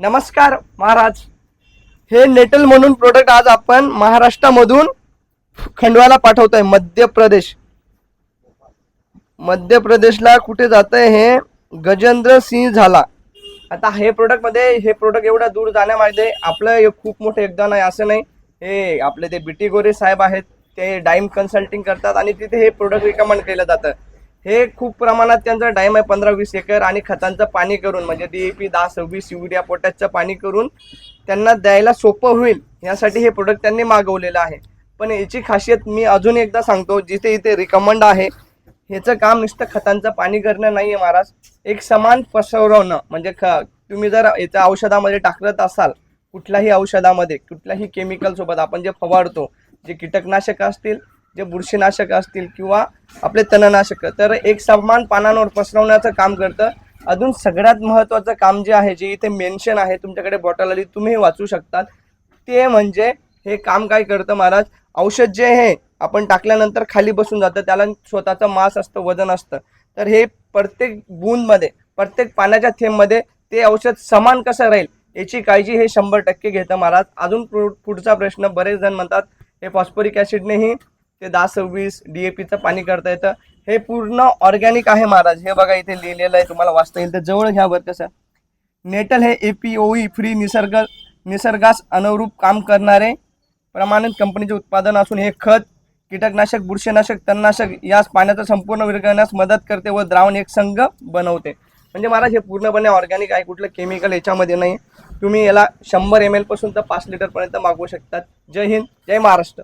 नमस्कार महाराज. हे नेटल म्हणून प्रोडक्ट आज आपण महाराष्ट्रामधून खंडवाला पाठवतोय मध्य प्रदेश. मध्य प्रदेशला कुठे जात आहे हे गजेंद्र सिंह झाला. आता हे प्रोडक्टमध्ये हे प्रोडक्ट एवढ्या दूर जाण्यामध्ये आपलं हे खूप मोठं योगदान आहे असं नाही. हे आपले ते बिटी गोरे साहेब आहेत ते डाईम कन्सल्टिंग करतात आणि तिथे हे प्रोडक्ट रिकमेंड केलं जातं. हे खूप प्रमाणात त्यांचं डाईम आहे पंधरा वीस एकर आणि खतांचं पाणी करून म्हणजे डीएपी दहा सव्वीस युरिया पोटॅशचं पाणी करून त्यांना द्यायला सोपं होईल. यासाठी हे प्रोडक्ट त्यांनी मागवलेलं आहे. पण याची खासियत मी अजून एकदा सांगतो जिथे इथे रिकमेंड आहे ह्याचं काम नुसतं खतांचं पाणी करणं नाही आहे महाराज. एक समान पसरवणं म्हणजे ख तुम्ही जर याच्या औषधामध्ये टाकत असाल कुठल्याही औषधामध्ये कुठल्याही केमिकलसोबत आपण जे फवारतो जे कीटकनाशक असतील जे बुरशीनाशक असतील किंवा आपले तणनाशक तर एक समान पानांवर पसरवण्याचं काम करतं. अजून सगळ्यात महत्त्वाचं काम जे आहे जे इथे मेन्शन आहे तुमच्याकडे बॉटल आली तुम्ही वाचू शकतात. ते म्हणजे हे काम काय करतं महाराज? औषध जे आहे आपण टाकल्यानंतर खाली बसून जातं. त्याला स्वतःचं मास असतं वजन असतं. तर हे प्रत्येक बूंदमध्ये प्रत्येक पाण्याच्या थेंबमध्ये ते औषध समान कसं राहील याची काळजी हे शंभर टक्के घेतं महाराज. अजून पुढचा प्रश्न बरेच जण म्हणतात हे फॉस्फोरिक ॲसिडनेही ते दहा सव्वीस डी ए पीचं पाणी करता येतं. हे पूर्ण ऑर्गॅनिक आहे महाराज. हे बघा इथे लिहिलेलं आहे. तुम्हाला वाचता येईल. तर जवळ घ्या बरं कसं नेटल हे एपीओई फ्री निसर्ग निसर्गास अनुरूप काम करणारे प्रमाणित कंपनीचे उत्पादन असून हे खत कीटकनाशक बुरशीनाशक तणनाशक यास पाण्याचा संपूर्ण विरघळण्यास मदत करते व द्रावण एक संघ बनवते. म्हणजे महाराज हे पूर्णपणे ऑर्गॅनिक आहे. कुठलं केमिकल याच्यामध्ये नाही. तुम्ही याला शंभर एम एलपासून तर पाच लिटरपर्यंत मागवू शकतात. जय हिंद. जय महाराष्ट्र.